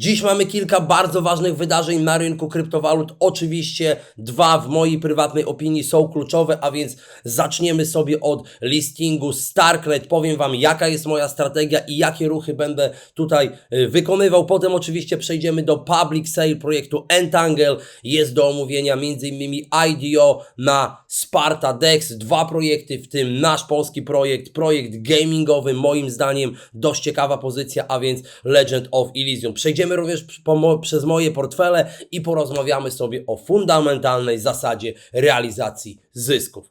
Dziś mamy kilka bardzo ważnych wydarzeń na rynku kryptowalut. Oczywiście dwa w mojej prywatnej opinii są kluczowe, a więc zaczniemy sobie od listingu Starklet. Powiem Wam, jaka jest moja strategia i jakie ruchy będę tutaj y, wykonywał. Potem oczywiście przejdziemy do public sale projektu Entangle. Jest do omówienia m.in. IDO na Sparta Dex. Dwa projekty, w tym nasz polski projekt, projekt gamingowy, moim zdaniem dość ciekawa pozycja, a więc Legend of Elysium. Przejdziemy również po mo- przez moje portfele i porozmawiamy sobie o fundamentalnej zasadzie realizacji zysków.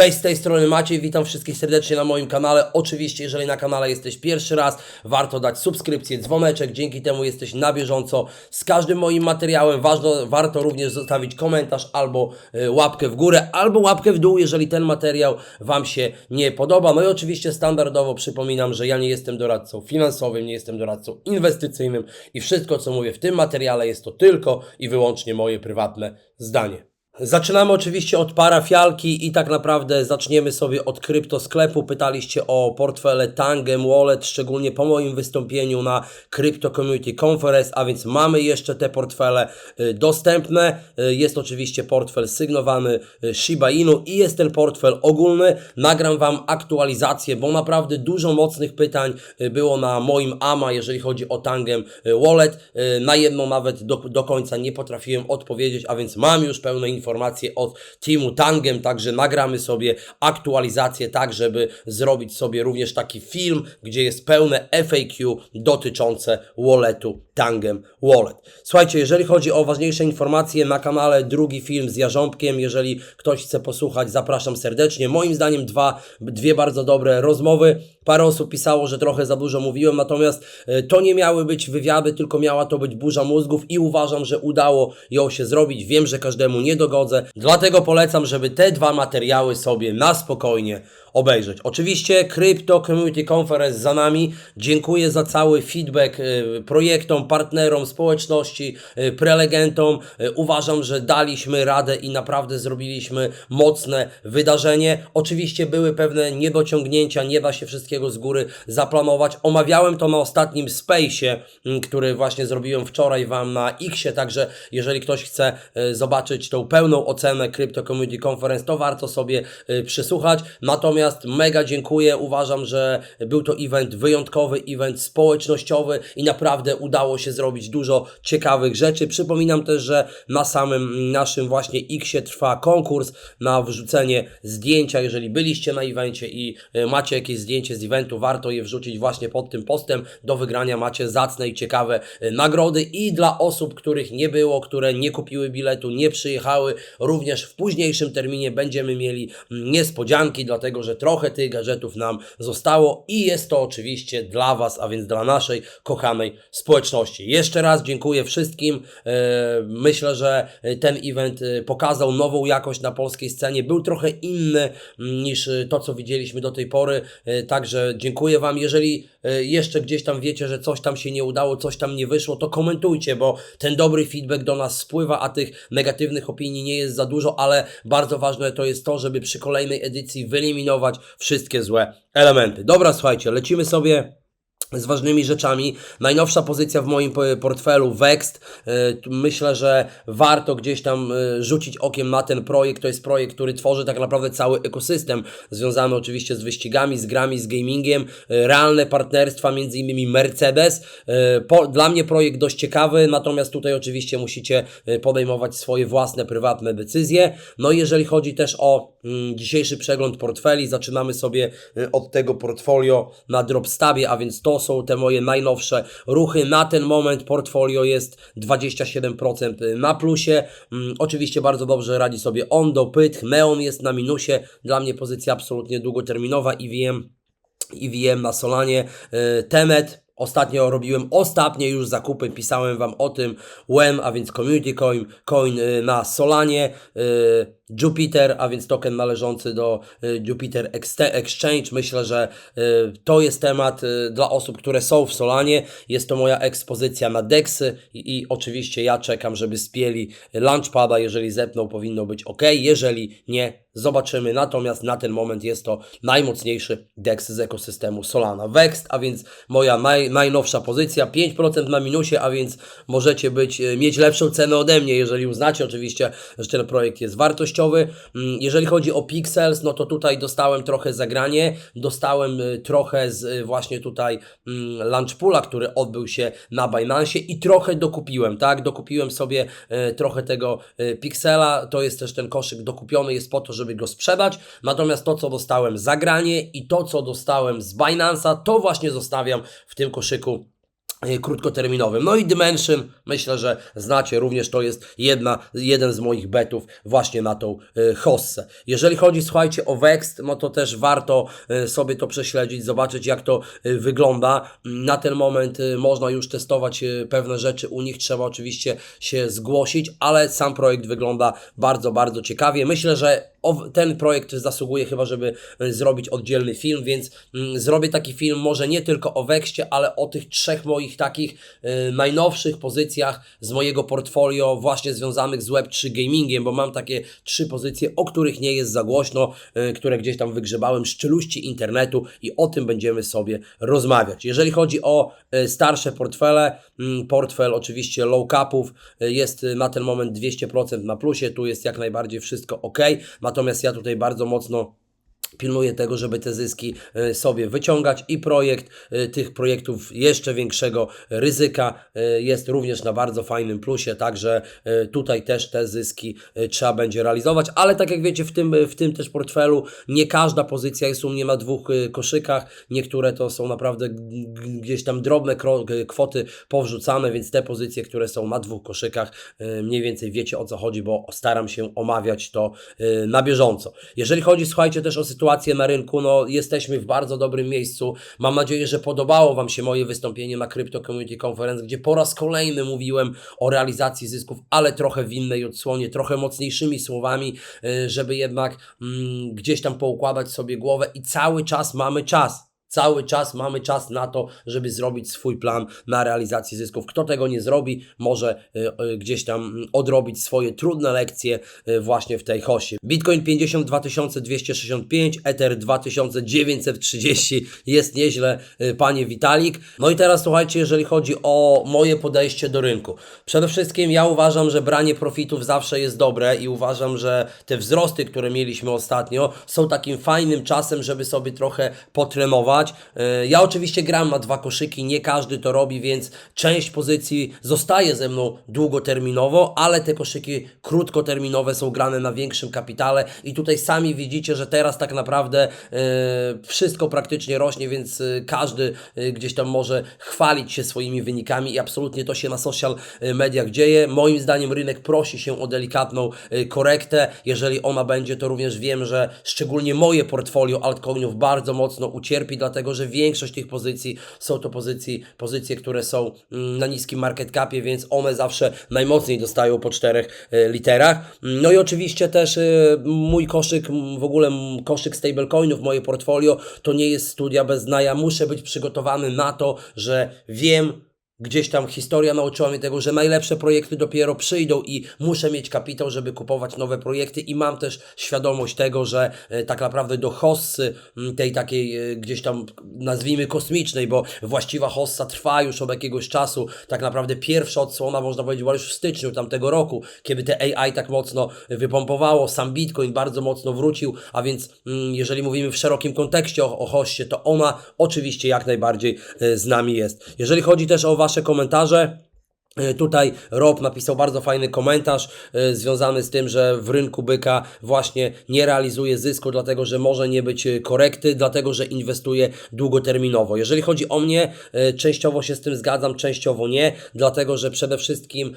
Cześć, z tej strony Maciej, witam wszystkich serdecznie na moim kanale. Oczywiście, jeżeli na kanale jesteś pierwszy raz, warto dać subskrypcję, dzwoneczek, dzięki temu jesteś na bieżąco z każdym moim materiałem. Ważno, warto również zostawić komentarz albo y, łapkę w górę, albo łapkę w dół, jeżeli ten materiał Wam się nie podoba. No i oczywiście standardowo przypominam, że ja nie jestem doradcą finansowym, nie jestem doradcą inwestycyjnym i wszystko, co mówię w tym materiale jest to tylko i wyłącznie moje prywatne zdanie. Zaczynamy oczywiście od parafialki i tak naprawdę zaczniemy sobie od kryptosklepu. Pytaliście o portfele Tangem Wallet, szczególnie po moim wystąpieniu na Crypto Community Conference, a więc mamy jeszcze te portfele y, dostępne. Y, Jest oczywiście portfel sygnowany y, Shiba Inu i jest ten portfel ogólny. Nagram Wam aktualizację, bo naprawdę dużo mocnych pytań było na moim AMA, jeżeli chodzi o Tangem Wallet. Na jedno nawet do, do końca nie potrafiłem odpowiedzieć, a więc mam już pełne informacje od teamu Tangem, także nagramy sobie aktualizację tak, żeby zrobić sobie również taki film, gdzie jest pełne FAQ dotyczące walletu Tangem Wallet. Słuchajcie, jeżeli chodzi o ważniejsze informacje na kanale, drugi film z Jarząbkiem, jeżeli ktoś chce posłuchać, zapraszam serdecznie. Moim zdaniem dwa, dwie bardzo dobre rozmowy. Parę osób pisało, że trochę za dużo mówiłem, natomiast e, to nie miały być wywiady, tylko miała to być burza mózgów i uważam, że udało ją się zrobić. Wiem, że każdemu nie dogodzę, dlatego polecam, żeby te dwa materiały sobie na spokojnie obejrzeć. Oczywiście Crypto Community Conference za nami. Dziękuję za cały feedback y, projektom, partnerom, społeczności, y, prelegentom. Y, Uważam, że daliśmy radę i naprawdę zrobiliśmy mocne wydarzenie. Oczywiście były pewne niedociągnięcia, nie da się wszystkiego z góry zaplanować. Omawiałem to na ostatnim Space'ie, mm, który właśnie zrobiłem wczoraj Wam na Xie, także jeżeli ktoś chce zobaczyć tą pełną ocenę Crypto Community Conference, to warto sobie przysłuchać. Natomiast mega dziękuję, uważam, że był to event wyjątkowy, event społecznościowy i naprawdę udało się zrobić dużo ciekawych rzeczy. Przypominam też, że na samym naszym właśnie Xie trwa konkurs na wrzucenie zdjęcia. Jeżeli byliście na evencie i y, macie jakieś zdjęcie z eventu, warto je wrzucić właśnie pod tym postem. Do wygrania macie zacne i ciekawe y, nagrody i dla osób, których nie było, które nie kupiły biletu, nie przyjechały, również w późniejszym terminie będziemy mieli mm, niespodzianki, dlatego że trochę tych gadżetów nam zostało i jest to oczywiście dla Was, a więc dla naszej kochanej społeczności. Jeszcze raz dziękuję wszystkim. E, Myślę, że ten event e, pokazał nową jakość na polskiej scenie. Był trochę inny mm, niż e, to, co widzieliśmy do tej pory. Także dziękuję Wam. Jeżeli jeszcze gdzieś tam wiecie, że coś tam się nie udało, coś tam nie wyszło, to komentujcie, bo ten dobry feedback do nas spływa, a tych negatywnych opinii nie jest za dużo, ale bardzo ważne to jest to, żeby przy kolejnej edycji wyeliminować wszystkie złe elementy. Dobra, słuchajcie, lecimy sobie z ważnymi rzeczami. Najnowsza pozycja w moim po- portfelu Vext. E, Myślę, że warto gdzieś tam e, rzucić okiem na ten projekt. To jest projekt, który tworzy tak naprawdę cały ekosystem związany oczywiście z wyścigami, z grami, z gamingiem. E, Realne partnerstwa, między innymi Mercedes. Dla mnie projekt dość ciekawy, natomiast tutaj oczywiście musicie podejmować swoje własne, prywatne decyzje. No i jeżeli chodzi też o mm, dzisiejszy przegląd portfeli, zaczynamy sobie od tego portfolio na Dropstabie, a więc to są te moje najnowsze ruchy. Na ten moment portfolio jest 27% na plusie. Mm, oczywiście bardzo dobrze radzi sobie Ondo, Pyth, Neon jest na minusie. Dla mnie pozycja absolutnie długoterminowa. EVM, EVM na Solanie, e, Tenet Ostatnio robiłem ostatnie już zakupy, pisałem Wam o tym WEM, a więc Community Coin, coin y, na Solanie, y, Jupiter, a więc token należący do y, Jupiter Exchange. Myślę, że to jest temat dla osób, które są w Solanie. Jest to moja ekspozycja na DEXy i, i oczywiście ja czekam, żeby spieli Launchpada. Jeżeli zepną, powinno być ok. Jeżeli nie, zobaczymy. Natomiast na ten moment jest to najmocniejszy DEX z ekosystemu Solana. Vext, a więc moja naj, najnowsza pozycja, 5% na minusie, a więc możecie być, e, mieć lepszą cenę ode mnie, jeżeli uznacie oczywiście, że ten projekt jest wartościowy. Mm, Jeżeli chodzi o Pixels, no to tutaj dostałem trochę zagranie, dostałem e, trochę z e, właśnie tutaj mm, Launchpoola, który odbył się na Binance i trochę dokupiłem, tak? Dokupiłem sobie trochę tego Pixela, to jest też ten koszyk dokupiony, jest po to, żeby go sprzedać, natomiast to, co dostałem za granie i to, co dostałem z Binance'a, to właśnie zostawiam w tym koszyku seco krótkoterminowym. No i Dimension, myślę, że znacie, również to jest jedna, jeden z moich betów właśnie na tą y, hossę. Jeżeli chodzi, słuchajcie, o Vext, no to też warto y, sobie to prześledzić, zobaczyć jak to y, wygląda. Na ten moment y, można już testować y, pewne rzeczy, u nich trzeba oczywiście się zgłosić, ale sam projekt wygląda bardzo, bardzo ciekawie. Myślę, że ten projekt zasługuje chyba, żeby y, zrobić oddzielny film, więc mm, zrobię taki film może nie tylko o Wexcie, ale o tych trzech moich takich y, najnowszych pozycjach z mojego portfolio właśnie związanych z Web3 gamingiem, bo mam takie trzy pozycje, o których nie jest za głośno, y, które gdzieś tam wygrzebałem z czeluści internetu i o tym będziemy sobie rozmawiać. Jeżeli chodzi o y, starsze portfele, mm, portfel oczywiście low capów y, jest y, na ten moment 200% na plusie, tu jest jak najbardziej wszystko ok, natomiast ja tutaj bardzo mocno pilnuję tego, żeby te zyski y, sobie wyciągać i projekt y, tych projektów jeszcze większego ryzyka y, jest również na bardzo fajnym plusie, także tutaj też te zyski trzeba będzie realizować, ale tak jak wiecie w tym, w tym też portfelu nie każda pozycja jest u mnie na dwóch koszykach, niektóre to są naprawdę gdzieś tam drobne kwoty powrzucane, więc te pozycje, które są na dwóch koszykach mniej więcej wiecie o co chodzi, bo staram się omawiać to na bieżąco. Jeżeli chodzi, słuchajcie, też o sytuację na rynku, no jesteśmy w bardzo dobrym miejscu. Mam nadzieję, że podobało Wam się moje wystąpienie na Crypto Community Conference, gdzie po raz kolejny mówiłem o realizacji zysków, ale trochę w innej odsłonie, trochę mocniejszymi słowami, y, żeby jednak mm, gdzieś tam poukładać sobie głowę i cały czas mamy czas. Cały czas mamy czas na to, żeby zrobić swój plan na realizację zysków. Kto tego nie zrobi, może y, y, gdzieś tam mm, odrobić swoje trudne lekcje y, właśnie w tej hosie. Bitcoin 52 265, Ether 2930 jest nieźle, panie Witalik. No i teraz słuchajcie, jeżeli chodzi o moje podejście do rynku. Przede wszystkim ja uważam, że branie profitów zawsze jest dobre i uważam, że te wzrosty, które mieliśmy ostatnio, są takim fajnym czasem, żeby sobie trochę potrenować. Y, Ja oczywiście gram na dwa koszyki, nie każdy to robi, więc część pozycji zostaje ze mną długoterminowo, ale te koszyki krótkoterminowe są grane na większym kapitale i tutaj sami widzicie, że teraz tak naprawdę y, wszystko praktycznie rośnie, więc y, każdy gdzieś tam może chwalić się swoimi wynikami i absolutnie to się na social mediach dzieje. Moim zdaniem rynek prosi się o delikatną korektę. Jeżeli ona będzie, to również wiem, że szczególnie moje portfolio altcoinów bardzo mocno ucierpi, że większość tych pozycji są to pozycji, pozycje, które są mm, na niskim market capie, więc one zawsze najmocniej dostają po czterech y, literach. No i oczywiście też y, mój koszyk, w ogóle koszyk stablecoinów, moje portfolio, to nie jest studia bez dna. Ja muszę być przygotowany na to, że wiem, Gdzieś tam historia nauczyła mnie tego, że najlepsze projekty dopiero przyjdą i muszę mieć kapitał, żeby kupować nowe projekty i mam też świadomość tego, że e, tak naprawdę do hossy, tej takiej e, gdzieś tam nazwijmy kosmicznej, bo właściwa hossa trwa już od jakiegoś czasu, tak naprawdę pierwsza odsłona można powiedzieć była już w styczniu tamtego roku, kiedy te AI tak mocno wypompowało, sam Bitcoin bardzo mocno wrócił, a więc jeżeli mówimy w szerokim kontekście o, o hossie, to ona oczywiście jak najbardziej e, z nami jest. Jeżeli chodzi też o Wasze komentarze, E, Tutaj Rob napisał bardzo fajny komentarz e, związany z tym, że w rynku byka właśnie nie realizuje zysku, dlatego że może nie być e, korekty, dlatego że inwestuje długoterminowo. Jeżeli chodzi o mnie, częściowo się z tym zgadzam, częściowo nie, dlatego że przede wszystkim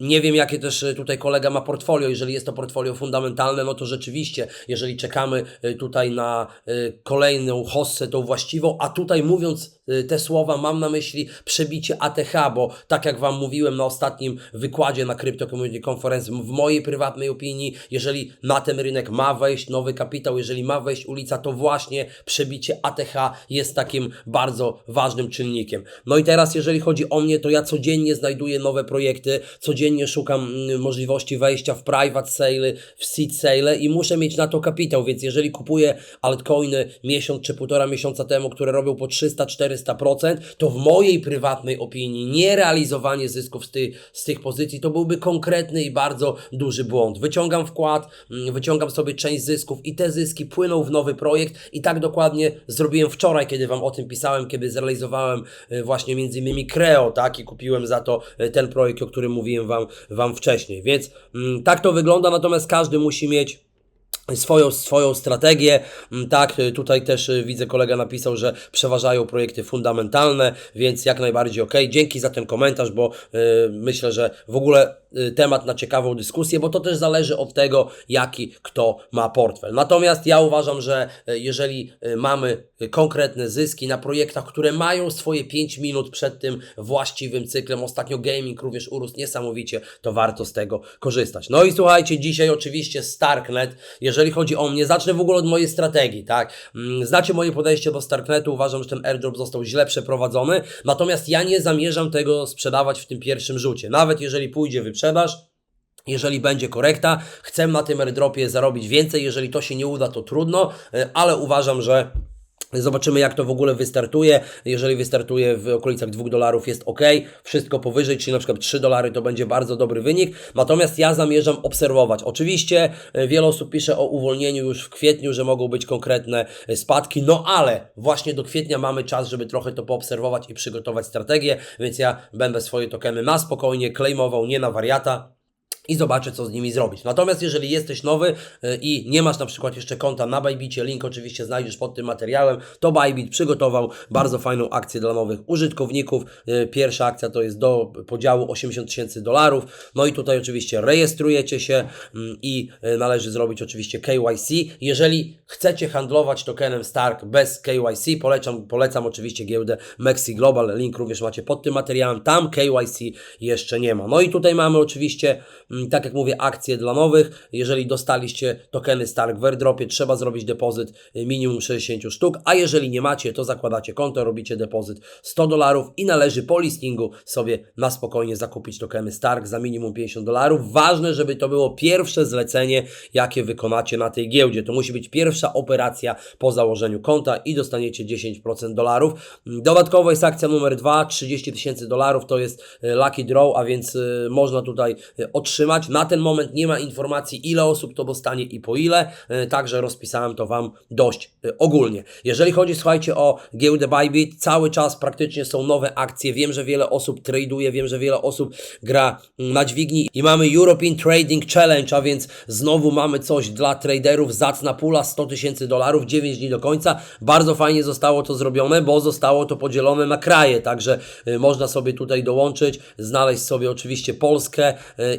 Nie wiem, jakie też e, tutaj kolega ma portfolio. Jeżeli jest to portfolio fundamentalne, no to rzeczywiście, jeżeli czekamy e, tutaj na e, kolejną hossę, tą właściwą, a tutaj mówiąc te słowa, mam na myśli przebicie ATH, bo tak jak Wam mówiłem na ostatnim wykładzie na Crypto Community Conference, w mojej prywatnej opinii, jeżeli na ten rynek ma wejść nowy kapitał, jeżeli ma wejść ulica, to właśnie przebicie ATH jest takim bardzo ważnym czynnikiem. No i teraz, jeżeli chodzi o mnie, to ja codziennie znajduję nowe projekty, codziennie szukam mm, możliwości wejścia w private sale, w seed sale i muszę mieć na to kapitał, więc jeżeli kupuję altcoiny miesiąc czy półtora miesiąca temu, które robią po 300-400%, to w mojej prywatnej opinii nierealizowanie zysków z, ty, z tych pozycji to byłby konkretny i bardzo duży błąd. Wyciągam wkład, mm, wyciągam sobie część zysków i te zyski płyną w nowy projekt i tak dokładnie zrobiłem wczoraj, kiedy Wam o tym pisałem, kiedy zrealizowałem y, właśnie między innymi Creo, tak, i kupiłem za to y, ten projekt, o którym mówiłem Wam, wam wcześniej. Więc mm, tak to wygląda, natomiast każdy musi mieć swoją, swoją strategię. Mm, Tak, y, tutaj też y, widzę, kolega napisał, że przeważają projekty fundamentalne, więc jak najbardziej ok. Dzięki za ten komentarz, bo y, myślę, że w ogóle y, temat na ciekawą dyskusję, bo to też zależy od tego, jaki kto ma portfel. Natomiast ja uważam, że y, jeżeli mamy konkretne zyski na projektach, które mają swoje 5 minut przed tym właściwym cyklem, ostatnio gaming również urósł niesamowicie, to warto z tego korzystać. No i słuchajcie, dzisiaj oczywiście Starknet, jeżeli chodzi o mnie, zacznę w ogóle od mojej strategii, tak? Mm, Znacie moje podejście do Starknetu, uważam, że ten airdrop został źle przeprowadzony, natomiast ja nie zamierzam tego sprzedawać w tym pierwszym rzucie. Nawet jeżeli pójdzie wyprzedaż, jeżeli będzie korekta, chcę na tym airdropie zarobić więcej, jeżeli to się nie uda, to trudno, y, ale uważam, że Zobaczymy, jak to w ogóle wystartuje. Jeżeli wystartuje w okolicach 2 dolarów, jest ok. Wszystko powyżej, czyli na przykład 3 dolary, to będzie bardzo dobry wynik. Natomiast ja zamierzam obserwować. Oczywiście e, wiele osób pisze o uwolnieniu już w kwietniu, że mogą być konkretne e, spadki, no ale właśnie do kwietnia mamy czas, żeby trochę to poobserwować i przygotować strategię, więc ja będę swoje tokeny na spokojnie claimował, nie na wariata i zobaczę, co z nimi zrobić. Natomiast jeżeli jesteś nowy y, i nie masz na przykład jeszcze konta na Bybicie, link oczywiście znajdziesz pod tym materiałem, to Bybit przygotował bardzo fajną akcję dla nowych użytkowników. Y, Pierwsza akcja to jest do podziału 80 tysięcy dolarów. No i tutaj oczywiście rejestrujecie się mm, i y, należy zrobić oczywiście KYC. Jeżeli chcecie handlować tokenem Stark bez KYC, polecam, polecam oczywiście giełdę Mexi Global. Link również macie pod tym materiałem. Tam KYC jeszcze nie ma. No i tutaj mamy oczywiście Mm, Tak jak mówię, akcje dla nowych. Jeżeli dostaliście tokeny Stark w airdropie, trzeba zrobić depozyt y, minimum 60 sztuk, a jeżeli nie macie, to zakładacie konto, robicie depozyt 100 dolarów i należy po listingu sobie na spokojnie zakupić tokeny Stark za minimum 50 dolarów. Ważne, żeby to było pierwsze zlecenie, jakie wykonacie na tej giełdzie. To musi być pierwsza operacja po założeniu konta i dostaniecie 10% dolarów. Dodatkowo jest akcja numer 2, 30 tysięcy dolarów, to jest y, lucky draw, a więc y, można tutaj y, Na ten moment nie ma informacji, ile osób to dostanie i po ile, e, także rozpisałem to Wam dość e, ogólnie. Jeżeli chodzi, słuchajcie, o giełdę Bybit, cały czas praktycznie są nowe akcje. Wiem, że wiele osób traduje, wiem, że wiele osób gra mm, na dźwigni i mamy European Trading Challenge, a więc znowu mamy coś dla traderów, zacna pula 100 tysięcy dolarów, 9 dni do końca. Bardzo fajnie zostało to zrobione, bo zostało to podzielone na kraje, także e, można sobie tutaj dołączyć, znaleźć sobie oczywiście Polskę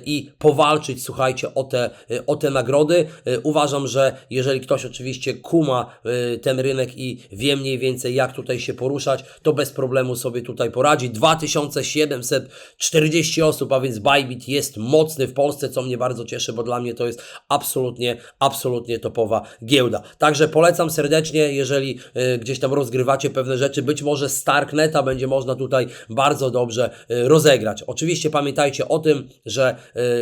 i powalczyć, słuchajcie, o te, o te nagrody. E, Uważam, że jeżeli ktoś oczywiście kuma e, ten rynek i wie mniej więcej jak tutaj się poruszać, to bez problemu sobie tutaj poradzi. 2740 osób, a więc Bybit jest mocny w Polsce, co mnie bardzo cieszy, bo dla mnie to jest absolutnie, absolutnie topowa giełda. Także polecam serdecznie, jeżeli e, gdzieś tam rozgrywacie pewne rzeczy, być może Starkneta będzie można tutaj bardzo dobrze rozegrać. Oczywiście pamiętajcie o tym, że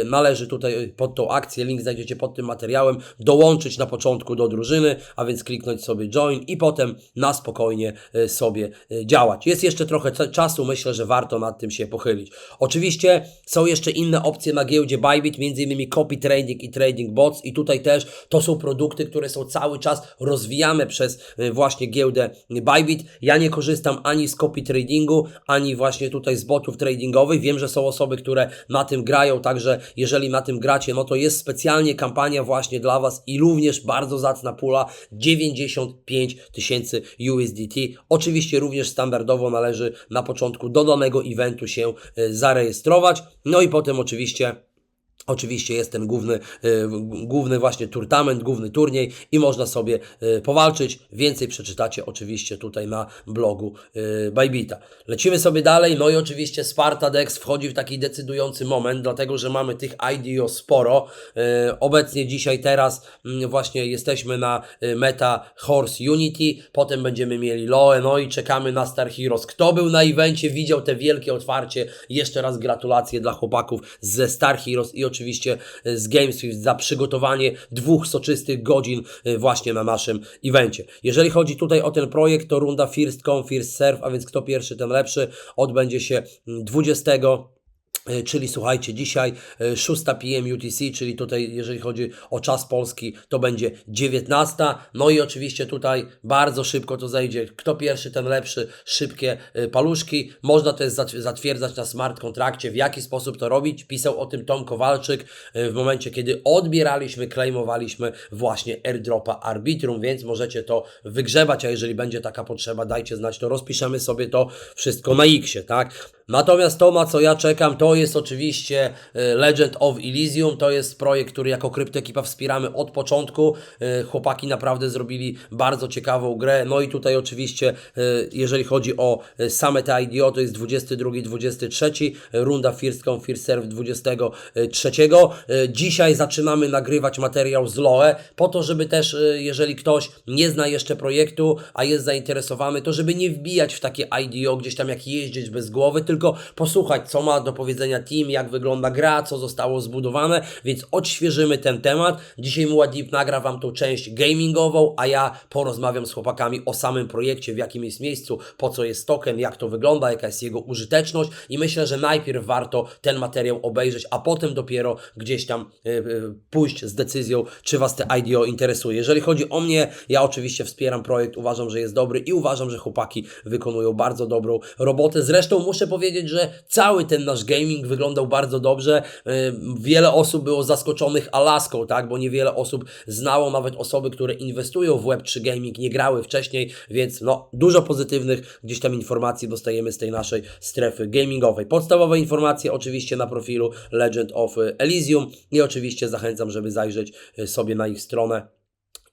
należy tutaj pod tą akcję, link znajdziecie pod tym materiałem, dołączyć na początku do drużyny, a więc kliknąć sobie join i potem na spokojnie e, sobie e, działać. Jest jeszcze trochę czasu, myślę, że warto nad tym się pochylić. Oczywiście są jeszcze inne opcje na giełdzie Bybit, innymi copy trading i trading bots i tutaj też to są produkty, które są cały czas rozwijane przez właśnie giełdę Bybit. Ja nie korzystam ani z copy tradingu, ani właśnie tutaj z botów tradingowych. Wiem, że są osoby, które na tym grają, także jeżeli na tym gracie, no to jest specjalnie kampania właśnie dla Was i również bardzo zacna pula 95 tysięcy USDT. Oczywiście również standardowo należy na początku do danego eventu się e, zarejestrować. No i potem oczywiście Oczywiście jest ten główny, y, główny właśnie turtament, główny turniej i można sobie y, powalczyć. Więcej przeczytacie oczywiście tutaj na blogu y, Bybita. Lecimy sobie dalej, no i oczywiście Sparta Dex wchodzi w taki decydujący moment, dlatego że mamy tych IDO sporo. Obecnie dzisiaj, teraz mm, właśnie jesteśmy na meta Horse Unity, potem będziemy mieli Loe, no i czekamy na Star Heroes. Kto był na evencie, widział te wielkie otwarcie. Jeszcze raz gratulacje dla chłopaków ze Star Heroes i oczywiście e, z GameSwift za przygotowanie dwóch soczystych godzin e, właśnie na naszym evencie. Jeżeli chodzi tutaj o ten projekt, to runda First Come, First Serve, a więc kto pierwszy, ten lepszy, odbędzie się mm, 20 E, Czyli słuchajcie, dzisiaj e, 6 PM UTC, czyli tutaj, jeżeli chodzi o czas polski, to będzie 19. No i oczywiście tutaj bardzo szybko to zejdzie. Kto pierwszy, ten lepszy, szybkie e, paluszki. Można to zatwierdzać na smart kontrakcie. W jaki sposób to robić? Pisał o tym Tom Kowalczyk e, w momencie, kiedy odbieraliśmy, claimowaliśmy właśnie airdropa Arbitrum, więc możecie to wygrzebać, a jeżeli będzie taka potrzeba, dajcie znać, to rozpiszemy sobie to wszystko na X-ie, tak? Natomiast to, na co ja czekam, to jest oczywiście e, Legend of Elysium. To jest projekt, który jako kryptekipa wspieramy od początku. E, Chłopaki naprawdę zrobili bardzo ciekawą grę. No i tutaj oczywiście, e, jeżeli chodzi o same te IDO, to jest 22, 23, runda First Come, First Serve 23. E, Dzisiaj zaczynamy nagrywać materiał z Loe, po to, żeby też, jeżeli ktoś nie zna jeszcze projektu, a jest zainteresowany, to żeby nie wbijać w takie IDO, gdzieś tam jak jeździć bez głowy, tylko posłuchać, co ma do powiedzenia team, jak wygląda gra, co zostało zbudowane, więc odświeżymy ten temat. Dzisiaj Muad'Dib nagra Wam tą część gamingową, a ja porozmawiam z chłopakami o samym projekcie, w jakim jest miejscu, po co jest token, jak to wygląda, jaka jest jego użyteczność i myślę, że najpierw warto ten materiał obejrzeć, a potem dopiero gdzieś tam y, y, pójść z decyzją, czy Was te IDO interesuje. Jeżeli chodzi o mnie, ja oczywiście wspieram projekt, uważam, że jest dobry i uważam, że chłopaki wykonują bardzo dobrą robotę. Zresztą muszę powiedzieć, że cały ten nasz gaming wyglądał bardzo dobrze. Y, Wiele osób było zaskoczonych Alaską, tak, bo niewiele osób znało nawet osoby, które inwestują w Web3 Gaming, nie grały wcześniej, więc no, dużo pozytywnych gdzieś tam informacji dostajemy z tej naszej strefy gamingowej. Podstawowe informacje oczywiście na profilu Legend of Elysium i oczywiście zachęcam, żeby zajrzeć y, sobie na ich stronę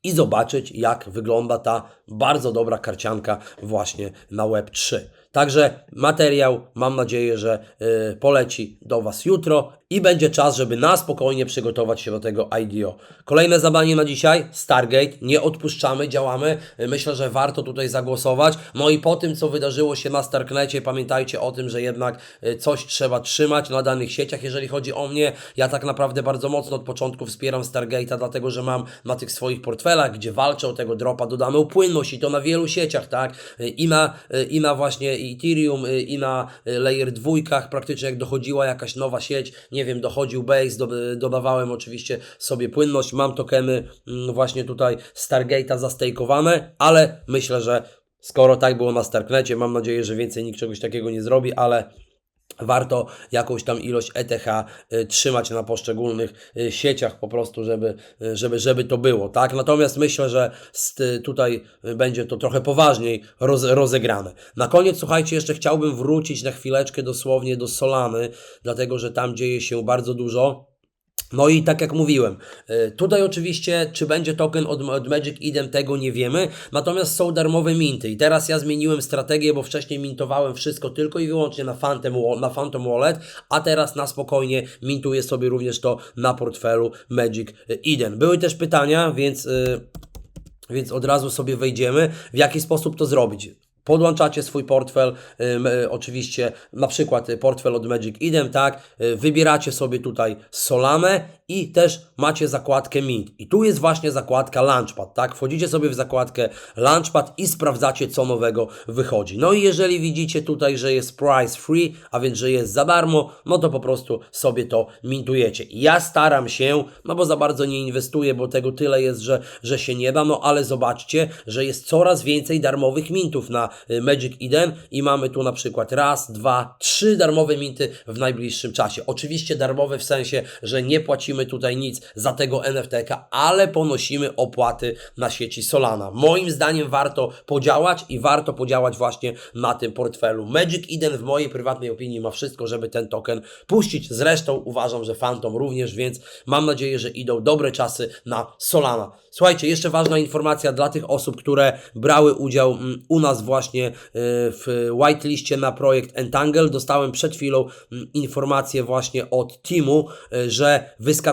i zobaczyć, jak wygląda ta bardzo dobra karcianka właśnie na Web3. Także materiał, mam nadzieję, że y, poleci do Was jutro i będzie czas, żeby na spokojnie przygotować się do tego IDO. Kolejne zadanie na dzisiaj, Stargate, nie odpuszczamy, działamy. Myślę, że warto tutaj zagłosować. No i po tym, co wydarzyło się na Starknecie, pamiętajcie o tym, że jednak y, coś trzeba trzymać na danych sieciach. Jeżeli chodzi o mnie, ja tak naprawdę bardzo mocno od początku wspieram Stargate'a, dlatego że mam na tych swoich portfelach, gdzie walczę o tego dropa, dodaną płynność i to na wielu sieciach, tak? Y, I na, y, i na właśnie Ethereum, i na Layer dwójkach, praktycznie jak dochodziła jakaś nowa sieć, nie wiem, dochodził Base, do, dodawałem oczywiście sobie płynność, mam tokeny mm, właśnie tutaj Stargate'a zastejkowane, ale myślę, że skoro tak było na Starknecie, mam nadzieję, że więcej nikt czegoś takiego nie zrobi, ale warto jakąś tam ilość ETH y, trzymać na poszczególnych y, sieciach po prostu, żeby, y, żeby, żeby to było, tak? Natomiast myślę, że tutaj będzie to trochę poważniej roz, rozegrane. Na koniec, słuchajcie, jeszcze chciałbym wrócić na chwileczkę dosłownie do Solany, dlatego, że tam dzieje się bardzo dużo. No i tak jak mówiłem, y, tutaj oczywiście, czy będzie token od, od Magic Eden, tego nie wiemy, natomiast są darmowe minty i teraz ja zmieniłem strategię, bo wcześniej mintowałem wszystko tylko i wyłącznie na Phantom, na Phantom Wallet, a teraz na spokojnie mintuję sobie również to na portfelu Magic Eden. Były też pytania, więc... y, więc od razu sobie wejdziemy, w jaki sposób to zrobić. Podłączacie swój portfel, y, oczywiście na przykład y, portfel od Magic Eden, tak? Y, wybieracie sobie tutaj Solanę i też macie zakładkę Mint. I tu jest właśnie zakładka Launchpad, tak? Wchodzicie sobie w zakładkę Launchpad i sprawdzacie, co nowego wychodzi. No i jeżeli widzicie tutaj, że jest price free, a więc, że jest za darmo, no to po prostu sobie to mintujecie. Ja staram się, no bo za bardzo nie inwestuję, bo tego tyle jest, że, że się nie da, no ale zobaczcie, że jest coraz więcej darmowych mintów na y, Magic Eden i mamy tu na przykład raz, dwa, trzy darmowe minty w najbliższym czasie. Oczywiście darmowe w sensie, że nie płacimy tutaj nic za tego NFT-ka, ale ponosimy opłaty na sieci Solana. Moim zdaniem warto podziałać i warto podziałać właśnie na tym portfelu. Magic Eden w mojej prywatnej opinii ma wszystko, żeby ten token puścić. Zresztą uważam, że Phantom również, więc mam nadzieję, że idą dobre czasy na Solana. Słuchajcie, jeszcze ważna informacja dla tych osób, które brały udział mm, u nas właśnie y, w whiteliście na projekt Entangle. Dostałem przed chwilą mm, informację właśnie od teamu, y, że wyskakuje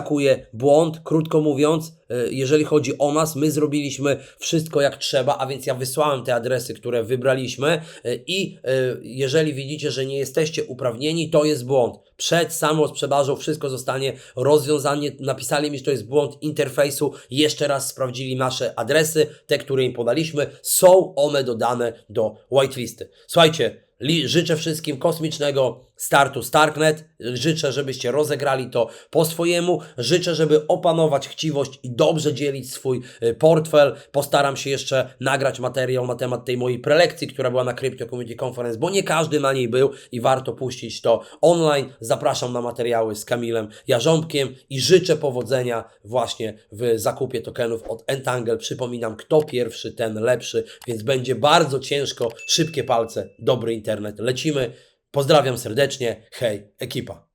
błąd. Krótko mówiąc, jeżeli chodzi o nas, my zrobiliśmy wszystko jak trzeba, a więc ja wysłałem te adresy, które wybraliśmy y, i y, jeżeli widzicie, że nie jesteście uprawnieni, to jest błąd. Przed samą sprzedażą wszystko zostanie rozwiązane. Napisali mi, że to jest błąd interfejsu. Jeszcze raz sprawdzili nasze adresy, te, które im podaliśmy. Są one dodane do whitelisty. Słuchajcie, życzę wszystkim kosmicznego startu Starknet. Życzę, żebyście rozegrali to po swojemu. Życzę, żeby opanować chciwość i dobrze dzielić swój y, portfel. Postaram się jeszcze nagrać materiał na temat tej mojej prelekcji, która była na Crypto Community Conference, bo nie każdy na niej był i warto puścić to online. Zapraszam na materiały z Kamilem Jarząbkiem i życzę powodzenia właśnie w zakupie tokenów od Entangle. Przypominam, kto pierwszy, ten lepszy, więc będzie bardzo ciężko, szybkie palce, dobry internet. Lecimy. Pozdrawiam serdecznie. Hej, ekipa.